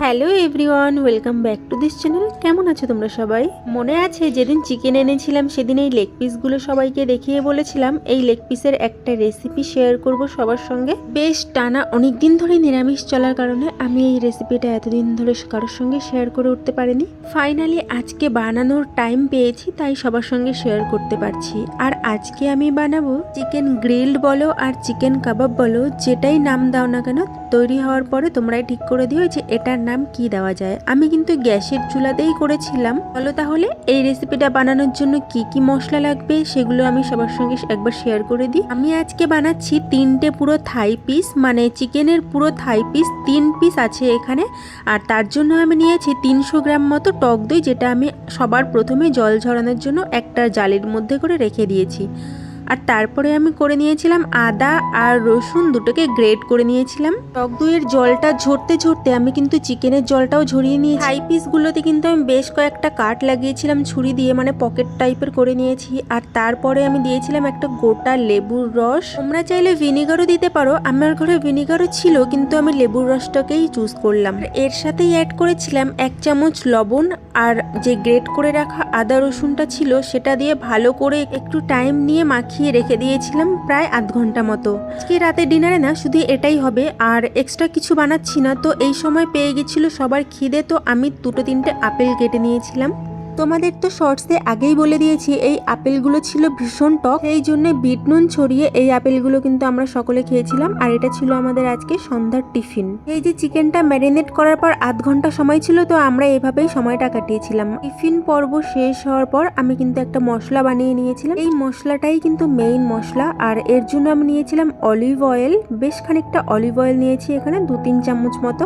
Hello everyone, welcome back to this channel. কেমন আছো তোমরা সবাই? মনে আছে যেদিন চিকেন এনেছিলাম, সেদিন এই লেগ পিসগুলো সবাইকে দেখিয়ে বলেছিলাম। এই লেগ পিসের একটা রেসিপি শেয়ার করব সবার সঙ্গে। বেশ, টানা অনেক দিন ধরে নিরামিষ চলার কারণে আমি এই রেসিপিটা এতদিন ধরে কারোর সঙ্গে শেয়ার করে উঠতে পারিনি। ফাইনালি আজকে বানানোর টাইম পেয়েছি, তাই সবার সঙ্গে শেয়ার করতে পারছি। আর আজকে আমি বানাবো চিকেন গ্রিল্ড বলো আর চিকেন কাবাব বলো, যেটাই নাম দাও না কেন, তৈরি হওয়ার পরে তোমরাই ঠিক করে দিও যে এটার নাম কি দেওয়া যায়। আমি কিন্তু গ্যাসের চুলাতেই করেছিলাম। বলো তাহলে এই রেসিপিটা বানানোর জন্য কি কি মশলা লাগবে সেগুলো আমি সবার সঙ্গে একবার শেয়ার করে দিই। আমি আজকে বানাচ্ছি তিনটে পুরো থাই পিস মানে চিকেনের পুরো থাই পিস, তিন পিস আছে এখানে। আর তার জন্য আমি নিয়েছি তিনশো গ্রাম মতো টক দই, যেটা আমি সবার প্রথমে জল ঝরানোর জন্য একটা জালের মধ্যে করে রেখে দিয়েছি। নিয়েছি আর তারপরে আমি করে নিয়েছিলাম আদা আর রসুন দুটোকে গ্রেট করে নিয়েছিলাম। টক দইয়ের জলটা ঝরতে ঝরতে আমি কিন্তু চিকেনের জলটাও ঝরিয়ে নিয়েছি। হাই পিসগুলোতে কিন্তু আমি বেশ কয়েকটা কাট লাগিয়েছিলাম, ছুরি দিয়ে মানে পকেট টাইপের করে নিয়েছি। আর তারপরে আমি দিয়েছিলাম একটা গোটা লেবুর রস। তোমরা চাইলে ভিনিগারও দিতে পারো, আমার ঘরে ভিনিগারও ছিল, কিন্তু আমি লেবুর রসটাকেই চুজ করলাম। এর সাথেই অ্যাড করেছিলাম এক চামচ লবণ, আর যে গ্রেট করে রাখা আদা রসুনটা ছিল, সেটা দিয়ে ভালো করে একটু টাইম নিয়ে মাখিয়ে রেখে দিয়েছিলাম প্রায় আধ ঘণ্টা মতো। আজকে রাতে ডিনারে না, শুধু এটাই হবে। আর এক্সট্রা কিছু বানাচ্ছি না, তো এই সময় পেয়ে গেছিল সবার খিদে, তো আমি দুটো তিনটে আপেল কেটে নিয়েছিলাম। তোমাদের তো শর্টসে আগেই বলে দিয়েছি, এই আপেলগুলো ছিল ভীষণ টক। এই জন্য বিট নুন ছড়িয়ে এই আপেলগুলো কিন্তু আমরা সকলে খেয়েছিলাম, আর এটা ছিল আমাদের আজকে সন্ধ্যার টিফিন। এই যে চিকেনটা ম্যারিনেট করার পর আধ ঘণ্টা সময় ছিল, তো আমরা এভাবেই সময়টা কাটিয়েছিলাম। টিফিন পর্ব শেষ হওয়ার পর আমি কিন্তু একটা মশলা বানিয়ে নিয়েছিলাম। এই মশলাটাই কিন্তু মেইন মশলা, আর এর জন্য আমি নিয়েছিলাম অলিভ অয়েল বেশ খানিকটা অলিভ অয়েল নিয়েছি এখানে, দু তিন চামচ মতো,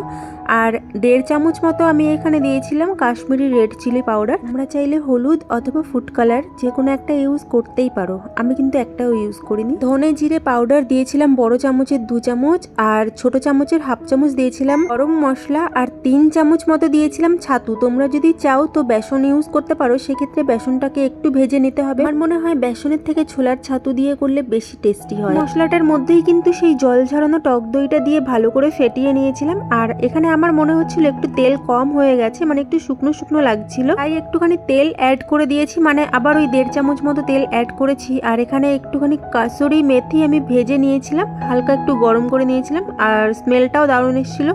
আর দেড় চামচ মতো আমি এখানে দিয়েছিলাম কাশ্মীরি রেড চিলি পাউডার তোমরা চাইলে হলুদ অথবা ফুড কালার যে কোনো একটা ইউজ করতেই পারো। আমি কিন্তু একটাও ইউজ করিনি। ধনে জিরে পাউডার দিয়েছিলাম বড় চামচের দু চামচ আর ছোট চামচের হাফ চামচ দিয়েছিলাম গরম মশলা আর তিন চামচ মতো দিয়েছিলাম ছাতু। তোমরা যদি চাও তো বেসন ইউজ করতে পারো, সেক্ষেত্রে বেসনটাকে একটু ভেজে নিতে হবে। আমার মনে হয় বেসনের থেকে ছোলার ছাতু দিয়ে করলে বেশি টেস্টি হয়। মশলাটার মধ্যেই কিন্তু সেই জল ঝরানো টক দইটা দিয়ে ভালো করে ফেটিয়ে নিয়েছিলাম। আর এখানে আমার মনে হচ্ছিল একটু তেল কম হয়ে গেছে মানে একটু শুকনো শুকনো লাগছিল। তাই একটুখানি তেল অ্যাড করে দিয়েছি মানে আবার ওই দেড় চামচ মতো তেল অ্যাড করেছি। আর এখানে একটুখানি কাসুরি মেথি আমি ভেজে নিয়েছিলাম, হালকা একটু গরম করে নিয়েছিলাম, আর স্মেলটাও দারুণ এসেছিল।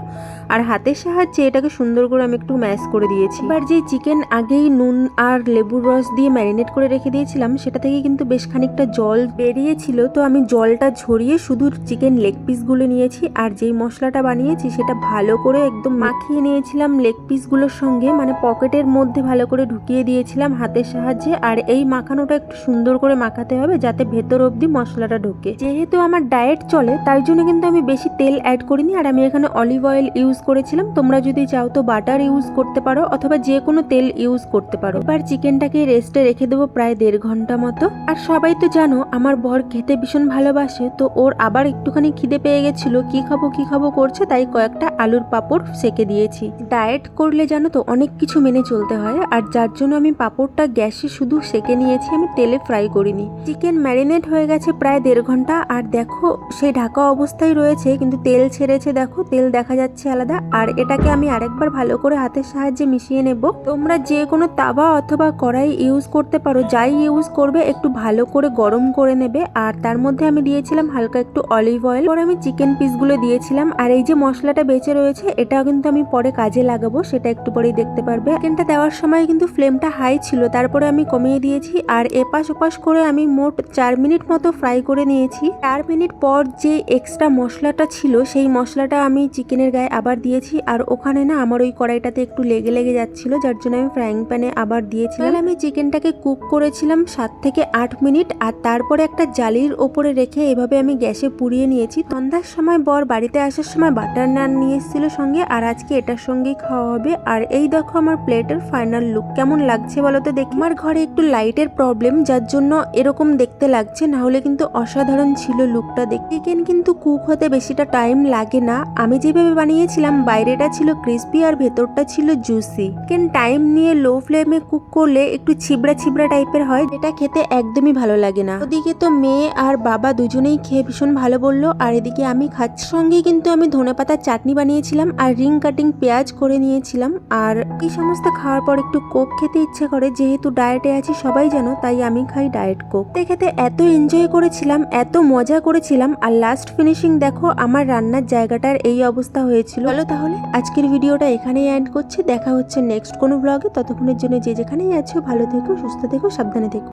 আর হাতের সাহায্যে এটাকে সুন্দর করে আমি একটু ম্যাশ করে দিয়েছি। এবার যে চিকেন আগেই নুন আর লেবুর রস দিয়ে ম্যারিনেট করে রেখে দিয়েছিলাম, সেটা থেকে কিন্তু বেশ খানিকটা জল বেরিয়েছিল। তো আমি জলটা ঝরিয়ে শুধু চিকেন লেগ পিসগুলো নিয়েছি, আর যেই মশলাটা বানিয়েছি সেটা ভালো করে একদম মাখিয়ে নিয়েছিলাম লেগ পিসগুলোর সঙ্গে মানে পকেটের মধ্যে ভালো করে ঢুকিয়ে দিয়েছিলাম হাতের সাহায্যে আর এই মাখানোটা একটু সুন্দর করে মাখাতে হবে যাতে ভেতর অবধি মশলাটা ঢোকে। যেহেতু আমার ডায়েট চলে, তাই জন্য কিন্তু আমি বেশি তেল অ্যাড করিনি আর আমি এখানে অলিভ অয়েল ইউজ করেছিলাম। তোমরা যদি চাও তো বাটার ইউজ করতে পারো অথবা যে কোনো তেল ইউজ করতে পারো। এবার চিকেনটাকে রেস্টে রেখে দেবো প্রায় দেড় ঘণ্টা মতো। আর সবাই তো জানো, আমার বর খেতে ভীষণ ভালোবাসে, তো ওর আবার একটুখানি খিদে পেয়ে গেছিল। কি খাব কি খাব করছে, তাই কয়েকটা আলুর পাপড় সেকে দিয়েছি। ডায়েট করলে জানো তো অনেক কিছু মেনে চলতে হয়, আর যার জন্য আমি পাপড়টা গ্যাসে শুধু সেকে নিয়েছি, আমি তেলে ফ্রাই করিনি। চিকেন ম্যারিনেট হয়ে গেছে প্রায় দেড় ঘণ্টা, আর দেখো, সেই ঢাকা অবস্থায় রয়েছে, কিন্তু তেল ছেড়েছে দেখো, তেল দেখা যাচ্ছে আলাদা। আর এটাকে আমি আরেকবার ভালো করে হাতের সাহায্যে মিশিয়ে নেব। তোমরা যে কোনো তাওয়া অথবা কড়াই ইউজ করতে পারো, যাই ইউজ করবে, একটু ভালো করে গরম করে নেবে। আর তার মধ্যে আমি দিয়েছিলাম হালকা একটু অলিভ অয়েল পরে আমি চিকেন পিসগুলো দিয়েছিলাম। আর এই যে মশলাটা বেঁচে রয়েছে, এটাও কিন্তু আমি পরে কাজে লাগাবো, সেটা একটু পরেই দেখতে পারবে। চিকেনটা দেওয়ার সময় কিন্তু ফ্লেমটা হাই ছিল, তারপরে আমি কমিয়ে দিয়েছি আর এপাশ ওপাশ করে আমি মোট চার মিনিট মতো ফ্রাই করে নিয়েছি। চার মিনিট পর যে এক্সট্রা মশলাটা ছিল, সেই মশলাটা আমি চিকেনের গায়ে আবার দিয়েছি আর ওখানে না আমার ওই কড়াইটাতে একটু লেগে লেগে যাচ্ছিল, যার জন্য আমি ফ্রাইং প্যানে আবার দিয়েছিলাম। আমি চিকেনটাকে কুক করেছিলাম সাত থেকে আট মিনিট আর তারপরে একটা জালির ওপরে রেখে এভাবে আমি গ্যাসে পুড়িয়ে নিয়েছি। সন্ধ্যার সময় বর বাড়িতে আসার সময় বাটার নান নিয়ে এসেছিল সঙ্গে আর আজকে এটার সঙ্গেই খাওয়া হবে। আর এই দেখো আমার প্লেটের ফাইনাল লুক কেমন কেমন লাগছে বলো তো দেখ? আমার ঘরে একটু লাইটের প্রবলেম যার জন্য এরকম দেখতে লাগছে, না হলে কিন্তু অসাধারণ ছিল লুকটা দেখতে। চিকেন কিন্তু কুক হতে বেশিটা টাইম লাগে না। আমি যেভাবে বানিয়েছিলাম, বাইরেটা ছিল ক্রিস্পি আর ভেতরটা ছিল জুসি চিকেন টাইম নিয়ে লো ফ্লেমে কুক করলে একটু ছিবড়া ছিবড়া টাইপের হয়, যেটা খেতে একদমই ভালো লাগে না। ওদিকে তো মেয়ে আর বাবা দুজনেই খেয়ে ভীষণ ভালো বলল, আর এদিকে আমি খাচ্ছি। সঙ্গে কিন্তু আমি ধনেপাতার চাটনি বানিয়েছিলাম, আর রিং কাটিং পেঁয়াজ করে নিয়েছিলাম, আর এই সমস্ত খাওয়ার পর একটু কোক খেতে ইচ্ছে করে, যেহেতু ডায়েটে আছি সবাই জানো, তাই আমি খাই ডায়েট কোক তো খেতে এত এনজয় করেছিলাম, এত মজা করেছিলাম, আর লাস্ট ফিনিশিং দেখো, আমার রান্নার জায়গাটার এই অবস্থা হয়েছিল। বলো তাহলে, আজকের ভিডিওটা এখানেই এন্ড করছি। দেখা হচ্ছে নেক্সট কোনো ব্লগে ততক্ষণের জন্য যে যেখানেই আছো, ভালো থেকো, সুস্থ থেকো, সাবধানে থেকো।